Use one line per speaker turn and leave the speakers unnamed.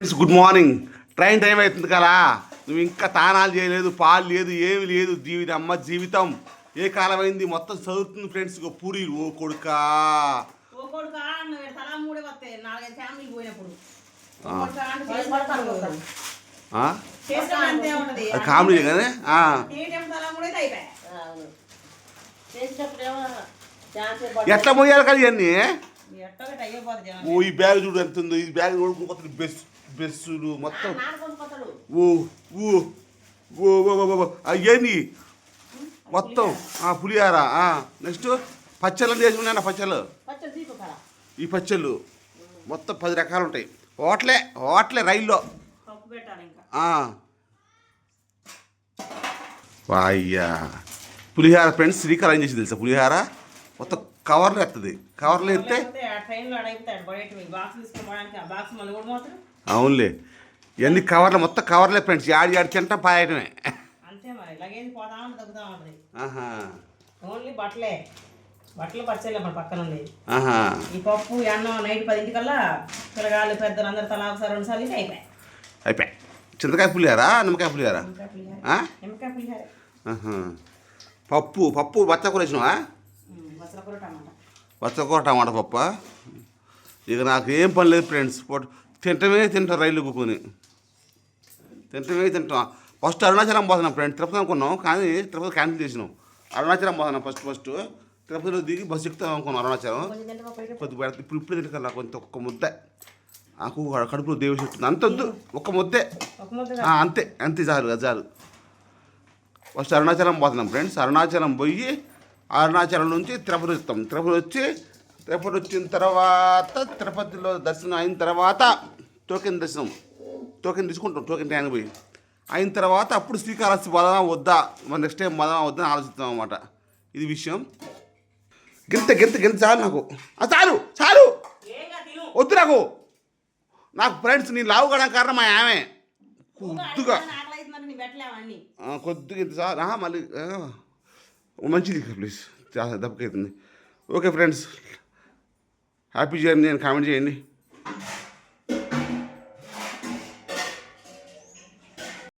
Friends good morning train time అవుతుంది కదా. నువ్వు ఇంకా తానాలు చేయలేదు పాలు లేదు ఏమి లేదు. జీవితం అమ్మ జీవితం. ఏ కాలమైంది? మొత్తం చదువుతుంది ఫ్రెండ్స్ పూరి ఓ కొడుకా. కామెడీ
ఛాన్స్
ఎట్లా మోయాలి కదా ఇవన్నీ? ఓ ఈ బ్యాగ్ చూడు ఎంత ఉందో. ఈ బ్యాగ్ చూడుకుంటుంది బెస్ బెస్సులు మొత్తం. ఓ ఓ ఓ ఓ ఓ, ఓ, అవన్నీ మొత్తం. ఆ, పులిహార. నెక్స్ట్ పచ్చళ్ళు. పచ్చళ్ళు
పచ్చడి తీపు కదా
ఈ పచ్చళ్ళు. మొత్తం పది రకాలు ఉంటాయి హోటలే హోటలే రైల్లో. వాయ్యా. పులిహార ఫ్రెండ్స్ శ్రీకారం చేసి తెలుసా పులిహార? మొత్తం కవర్లో ఎత్తది. కవర్లో ఎత్తే అవునులే. ఇవన్నీ కవర్లు మొత్తం కవర్లే ఫ్రెండ్స్. యాడి యాడి తింటా పాయటమే.
అంతే మరి లగేజ్ ఉంటుంది తగ్గుతూ ఉంటుంది ఓన్లీ బట్టలే. బట్టలు పచ్చలే మన పక్కన ఉండేది
ఆహా.
ఈ పప్పు అన్నం నైట్ పదింటికల్లా పిల్లగాళ్ళు పెద్దలు అందరు తలా ఒకసారి రెండు సార్లు అయిపోయాయి.
అయిపోయి చింతకాయ పులిహారా నిమ్మకాయ పులిహారా?
నిమ్మకాయ పులిహార.
పప్పు పప్పు
బసల కూర టమాటా
బచ్చకూర టమాటా పప్ప. ఇక నాకు ఏం పని లేదు ఫ్రెండ్స్. తింటమే తింటాం రైలు కూకొని. తింటమే తింటాం. ఫస్ట్ అరుణాచలం పోతున్నాం ఫ్రెండ్ తిరుపతి అనుకున్నాం కానీ తిరుపతి క్యాన్సిల్ చేసినాం. అరుణాచలం పోతున్నాం ఫస్ట్ ఫస్ట్. తిరుపతిలో దిగి బస్సు ఎక్కుతాం అనుకున్నాం అరుణాచలం. కొద్ది ఇప్పుడు ఇప్పుడు తింటే కొంత ఒక్క ముద్ద. నాకు కడుపులో దేవి చెట్టు అంత వద్దు. ఒక్క ముద్దే. అంతే. అంతే చాలు అది చాలు. ఫస్ట్ అరుణాచలం పోతున్నాం ఫ్రెండ్స్. అరుణాచలం పోయి అరుణాచలం నుంచి తిరుపతి వస్తాం. తిరుపతి వచ్చి తిరుపతి వచ్చిన తర్వాత తిరుపతిలో దర్శనం అయిన తర్వాత టోకెన్ దర్శనం. టోకెన్ తీసుకుంటాం. టోకెన్ ట్యాంక్ పోయి. అయిన తర్వాత అప్పుడు శ్రీకాళహస్తి పోదామా వద్దా? మన నెక్స్ట్ టైం పోదామా వద్దా అని ఆలోచిస్తాం అనమాట ఇది విషయం. గింత గింత గింత చాలు నాకు. చాలు చాలు. వద్దు నాకు. నాకు ఫ్రెండ్స్ నీ లావు కావడానికి కారణం మా ఆమె. కొద్దిగా. కొద్దిగా ఇంత సార్ మళ్ళీ మంచిది ప్లీజ్ చాలా దెబ్బకైతుంది ఓకే ఫ్రెండ్స్ హ్యాపీ జర్నీ అని కామెంట్ చేయండి.